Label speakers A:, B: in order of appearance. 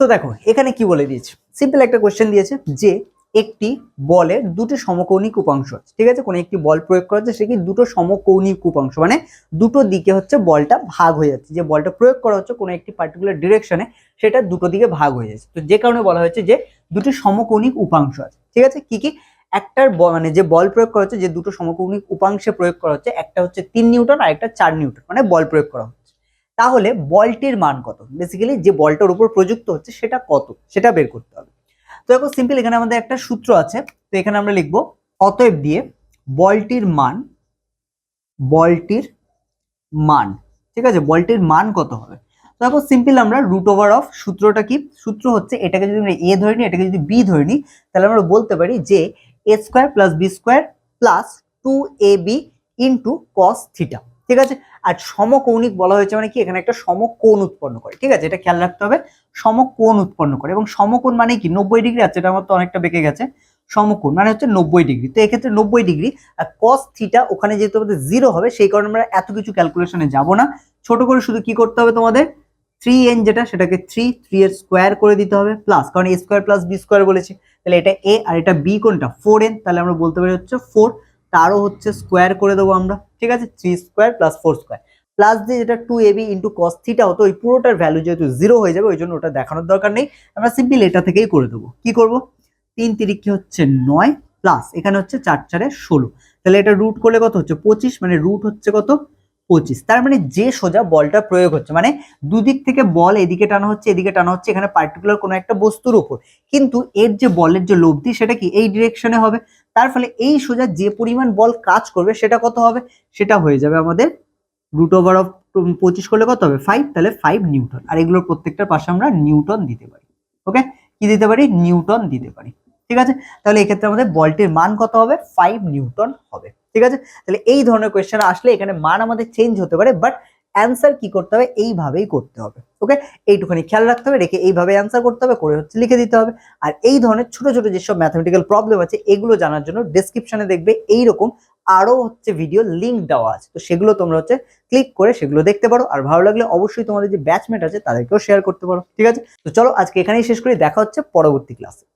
A: তো দেখো, এখানে কি বলে দিয়েছে? সিম্পল একটা কোয়েশ্চেন দিয়েছে যে একটি বলের দুটো সমকৌণিক উপাংশ ঠিক আছে? কোনো একটি বল প্রয়োগ করা হচ্ছে, সে কি দুটো সমকৌণিক উপাংশ? মানে দুটো দিকে হচ্ছে বলটা ভাগ হয়ে যাচ্ছে। যে বলটা প্রয়োগ করা হচ্ছে কোনো একটি পার্টিকুলার ডিরেকশনে সেটা দুটো দিকে ভাগ হয়ে যাচ্ছে। তো যে কারণে বলা হয়েছে যে দুটি সমকৌণিক উপাংশ আছে। ঠিক আছে? কি কি? একটার মানে যে বল প্রয়োগ করা হচ্ছে, যে দুটো সমকৌণিক উপাংশে প্রয়োগ করা হচ্ছে, একটা হচ্ছে তিন নিউটন আর একটা চার নিউটন। মানে বল প্রয়োগ করা হচ্ছে। তাহলে বলটির মান কত? বেসিক্যালি যে বলটার উপর প্রযুক্ত হচ্ছে সেটা কত? সেটা বের করতে হবে। তো এখন সিম্পল এখানে আমাদের একটা সূত্র আছে। তো এখানে আমরা লিখব, অতএব দিয়ে বলটির মান বলটির মান, ঠিক আছে? বলটির মান কত হবে? তো দেখো সিম্পল আমরা রুট ওভার অফ সূত্রটা কি? সূত্র হচ্ছে এটাকে যদি আমরা এ ধরে নিই, এটাকে যদি বি ধরে নিই, তাহলে আমরা বলতে পারি যে A square plus B square plus two A B into cos theta ঠিক আছে? আর সমকৌণিক বলা হয়েছে মানে কি? এখানে একটা সমকোণ উৎপন্ন করে, ঠিক আছে? এটা খেয়াল রাখতে হবে। সমকোণ উৎপন্ন করে, এবং সমকোণ মানে কি? নব্বই ডিগ্রি আছে এটা আমার তো অনেকটা বেঁকে গেছে। সমকোণ মানে হচ্ছে নব্বই ডিগ্রি। তো এক্ষেত্রে নব্বই ডিগ্রি আর কস থিটা ওখানে যেহেতু আমাদের জিরো হবে, সেই কারণে আমরা এত কিছু ক্যালকুলেশনে যাব না। ছোট করে শুধু কি করতে হবে তোমাদের? থ্রি এন যেটা, সেটাকে থ্রি থ্রি এর স্কোয়ার করে দিতে হবে প্লাস কারণ A square plus B square বলেছে। তাহলে এটা এ আর এটা বি কোনটা? ফোর এন তাহলে আমরা বলতে পারি হচ্ছে ফোর তারও হচ্ছে স্কোয়ার করে দেবো আমরা, ঠিক আছে? Three square plus four square plus দিয়ে যেটা two A B into cos theta হতো, ওই পুরোটার ভ্যালু যেহেতু জিরো হয়ে যাবে, ওই জন্য ওটা দেখানোর দরকার নেই। আমরা সিম্পল এটা থেকেই করে দেবো। কি করব? তিন তিরিখে হচ্ছে নয় প্লাস এখানে হচ্ছে চার চারে ষোলো। তাহলে এটা রুট করলে কত হচ্ছে? পঁচিশ মানে রুট হচ্ছে কত? পঁচিশ। তার মানে যে সোজা বলটা প্রয়োগ হচ্ছে মানে দুদিক থেকে বল এদিকে টানা হচ্ছে, এদিকে টানা হচ্ছে, এখানে পার্টিকুলার কোনো একটা বস্তুর উপর কিন্তু এর যে বলের যে লব্ধি, সেটা কি? এই ডিরেকশনে হবে। তার ফলে এই সোজা যে পরিমাণ বল কাজ করবে, সেটা কত হবে? সেটা হয়ে যাবে আমাদের রুট ওভার অফ পঁচিশ করলে কত হবে? ফাইভ তাহলে ফাইভ নিউটন। আর এগুলোর প্রত্যেকটার পাশে আমরা নিউটন দিতে পারি। ওকে কি দিতে পারি? নিউটন দিতে পারি। ঠিক আছে? তাহলে এক্ষেত্রে আমাদের বলটির মান কত হবে? ফাইভ নিউটন হবে। ঠিক আছে? তাহলে এই ধরনের কোয়েশ্চেন আসলে এখানে মান আমাদের চেঞ্জ হতে পারে বাট অ্যান্সার কি করতে হবে? এইভাবেই করতে হবে। ওকে এইটুখানি খেয়াল রাখতে হবে, রেখে এইভাবে অ্যান্সার করতে হবে, করে হচ্ছে লিখে দিতে হবে। আর এই ধরনের ছোট ছোট যেসব ম্যাথমেটিক্যাল প্রবলেম আছে, এগুলো জানার জন্য ডেসক্রিপশনে দেখবে এইরকম আরও হচ্ছে ভিডিও লিঙ্ক দেওয়া আছে। তো সেগুলো তোমরা হচ্ছে ক্লিক করে সেগুলো দেখতে পারো। আর ভালো লাগলে অবশ্যই তোমাদের যে ব্যাচমেট আছে, তাদেরকেও শেয়ার করতে পারো। ঠিক আছে? তো চলো আজকে এখানেই শেষ করি। দেখা হচ্ছে পরবর্তী ক্লাসে